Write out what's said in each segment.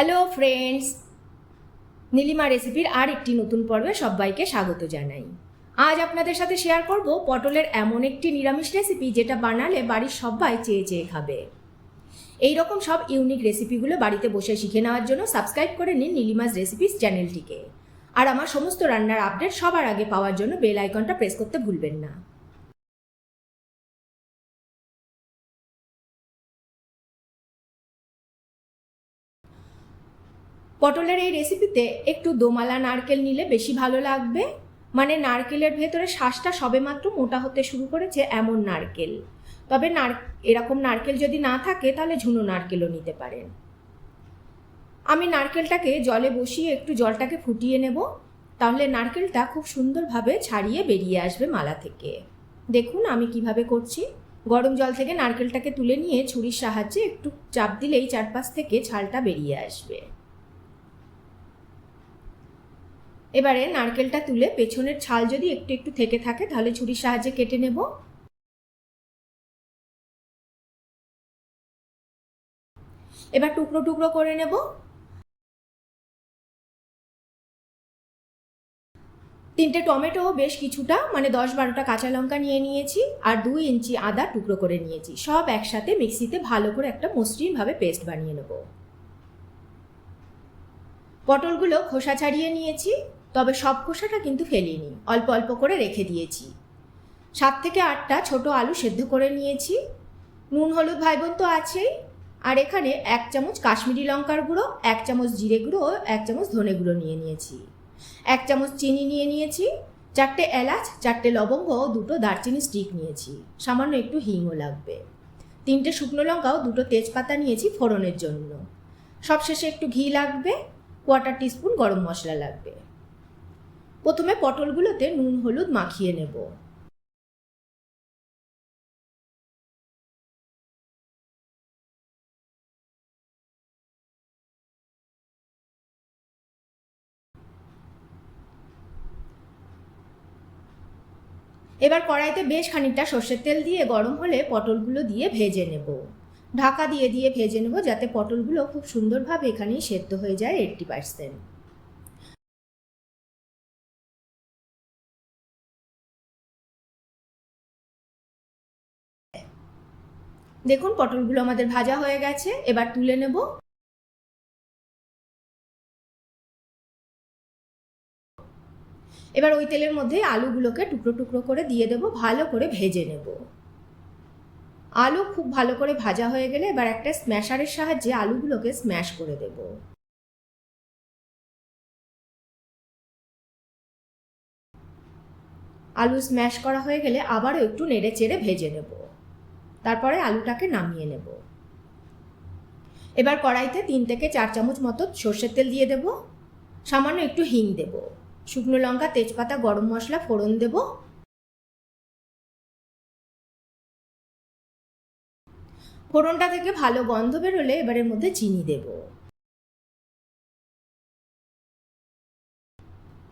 Hello friends Nilima রেসিপির আর একটি নতুন পর্বে সবাইকে স্বাগত জানাই। আজ আপনাদের সাথে শেয়ার করব পটলের এমন একটি নিরামিষ রেসিপি যেটা বানালে বাড়ির সবাই চেয়ে চেয়ে খাবে। এই রকম সব ইউনিক রেসিপিগুলো বাড়িতে বসে শিখে নেওয়ার জন্য সাবস্ক্রাইব করে নিন নীলিমাস রেসিপিস চ্যানেলটিকে আর আমার সমস্ত রান্নার আপডেট সবার আগে পাওয়ার জন্য বেল আইকনটা প্রেস করতে ভুলবেন না। পটলের এই রেসিপিতে একটু দোমালা নারকেল নিলে বেশি ভালো লাগবে। মানে নারকেলের ভেতরে শ্বাসটা সবেমাত্র মোটা হতে শুরু করেছে এমন নারকেল। তবে নার এরকম নারকেল যদি না থাকে, তাহলে ঝুনো নারকেলও নিতে পারেন। আমি নারকেলটাকে জলে বসিয়ে একটু জলটাকে ফুটিয়ে নেব। তাহলে নারকেলটা খুব সুন্দরভাবে ছাড়িয়ে বেরিয়ে আসবে মালা থেকে। দেখুন আমি কীভাবে করছি। গরম জল থেকে নারকেলটাকে তুলে নিয়ে ছুরির সাহায্যে একটু চাপ দিলেই চারপাশ থেকে ছালটা বেরিয়ে আসবে। এবারে নারকেলটা তুলে পেছনের ছাল যদি একটু একটু থেকে থাকে, তাহলে ছুরির সাহায্যে কেটে নেব। এবার টুকরো টুকরো করে নেব। তিনটে টমেটো বেশ কিছুটা মানে দশ বারোটা কাঁচা লঙ্কা নিয়ে নিয়েছি আর দুই ইঞ্চি আদা টুকরো করে নিয়েছি। সব একসাথে মিক্সিতে ভালো করে একটা মসৃণভাবে পেস্ট বানিয়ে নেব। পটলগুলো খোসা ছাড়িয়ে নিয়েছি। তবে সব খোসাটা কিন্তু ফেলিনি। অল্প অল্প করে রেখে দিয়েছি। সাত থেকে আটটা ছোট আলু সেদ্ধ করে নিয়েছি। নুন, হলুদ, ভাইবোন তো আছেই। আর এখানে এক চামচ কাশ্মীরি লঙ্কার গুঁড়ো, এক চামচ জিরে গুঁড়ো এক চামচ ধনে গুঁড়ো নিয়ে নিয়েছি। এক চামচ চিনি নিয়ে নিয়েছি, চারটে এলাচ, চারটে লবঙ্গ দুটো দারচিনি স্টিক নিয়েছি। সামান্য একটু হিংও লাগবে। তিনটে শুকনো লঙ্কাও দুটো তেজপাতা নিয়েছি ফোড়নের জন্য। সবশেষে একটু ঘি লাগবে কোয়ার্টার টিস্পুন গরম মশলা লাগবে। প্রথমে পটলগুলোতে নুন, হলুদ মাখিয়ে নেব। এবার কড়াইতে বেশ খানিকটা সর্ষের তেল দিয়ে গরম হলে পটলগুলো দিয়ে ভেজে নেব। ঢাকা দিয়ে দিয়ে ভেজে নেব যাতে পটলগুলো খুব সুন্দরভাবে এখানেই সেদ্ধ হয়ে যায় এইটটি পার্সেন্ট। দেখুন, পটলগুলো আমাদের ভাজা হয়ে গেছে, এবার তুলে নেব। এবার ওই তেলের মধ্যে আলুগুলোকে টুকরো টুকরো করে দিয়ে দেব, ভালো করে ভেজে নেব। আলু খুব ভালো করে ভাজা হয়ে গেলে এবার একটা স্ম্যাশারের সাহায্যে আলুগুলোকে স্ম্যাশ করে দেব। আলু স্ম্যাশ করা হয়ে গেলে আবারও একটু নেড়ে চেড়ে ভেজে নেব। তারপরে আলুটাকে নামিয়ে নেব। এবার কড়াইতে তিন থেকে চার চামচ মতো সর্ষের তেল দিয়ে দেব। সামান্য একটু হিং দেব। শুকনো লঙ্কা, তেজপাতা, গরম মশলা, ফোড়ন দেব। ফোড়নটা থেকে ভালো গন্ধ বেরোলে এবারের মধ্যে চিনি দেব।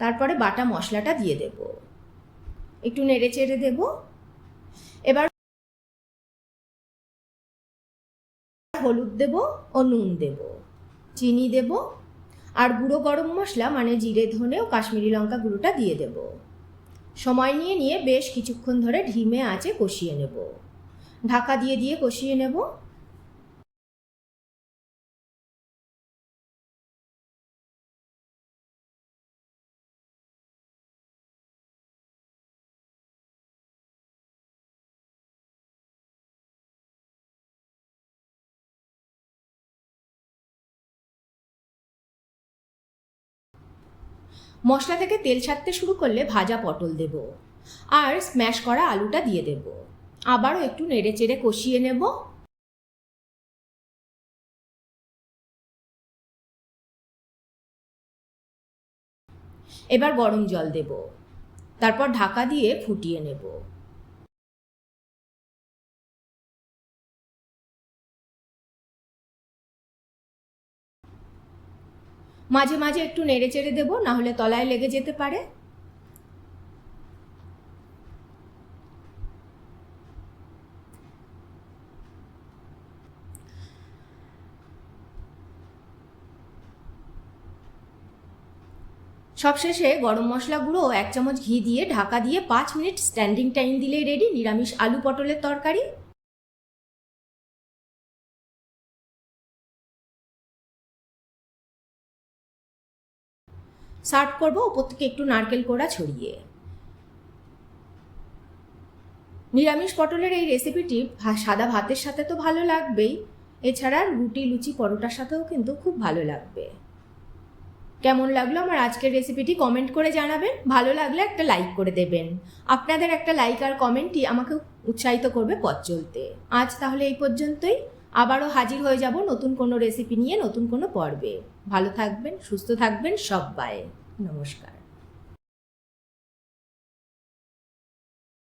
তারপরে বাটা মশলাটা দিয়ে দেব। একটু নেড়ে চেড়ে দেব। এবার হলুদ দেব ও নুন দেব। চিনি দেব। আর গুঁড়ো গরম মশলা মানে জিরে, ধনে ও কাশ্মীরি লঙ্কা গুঁড়োটা দিয়ে দেব। সময় নিয়ে নিয়ে বেশ কিছুক্ষণ ধরে ঢিমে আঁচে কষিয়ে নেব। ঢাকা দিয়ে দিয়ে কষিয়ে নেব। মশলা থেকে তেল ছাড়তে শুরু করলে ভাজা পটল দেব। আর স্ম্যাশ করা আলুটা দিয়ে দেব। আবারও একটু নেড়ে চেড়ে কষিয়ে নেব। এবার গরম জল দেব। তারপর ঢাকা দিয়ে ফুটিয়ে নেব। মাঝে মাঝে একটু নেড়ে চেড়ে দেবো নাহলে তলায় লেগে যেতে পারে। সবশেষে গরম মশলা গুঁড়ো ও এক চামচ ঘি দিয়ে ঢাকা দিয়ে পাঁচ মিনিট স্ট্যান্ডিং টাইম দিলেই রেডি নিরামিষ আলু পটলের তরকারি। সার্ভ করব ওপর থেকে একটু নারকেল কোড়া ছড়িয়ে। নিরামিষ পটলের এই রেসিপিটি সাদা ভাতের সাথে তো ভালো লাগবেই। এছাড়া রুটি, লুচি, পরোটার সাথেও কিন্তু খুব ভালো লাগবে। কেমন লাগল আমার আজকের রেসিপিটি কমেন্ট করে জানাবেন। ভালো লাগলে একটা লাইক করে দেবেন। আপনাদের একটা লাইক আর কমেন্টই আমাকে উৎসাহিত করবে পথ চলতে। আজ তাহলে এই পর্যন্তই। আবারও হাজির হয়ে যাব নতুন কোনো রেসিপি নিয়ে, নতুন কোনো পর্বে। ভালো থাকবেন, সুস্থ থাকবেন সব্বাই নমস্কার।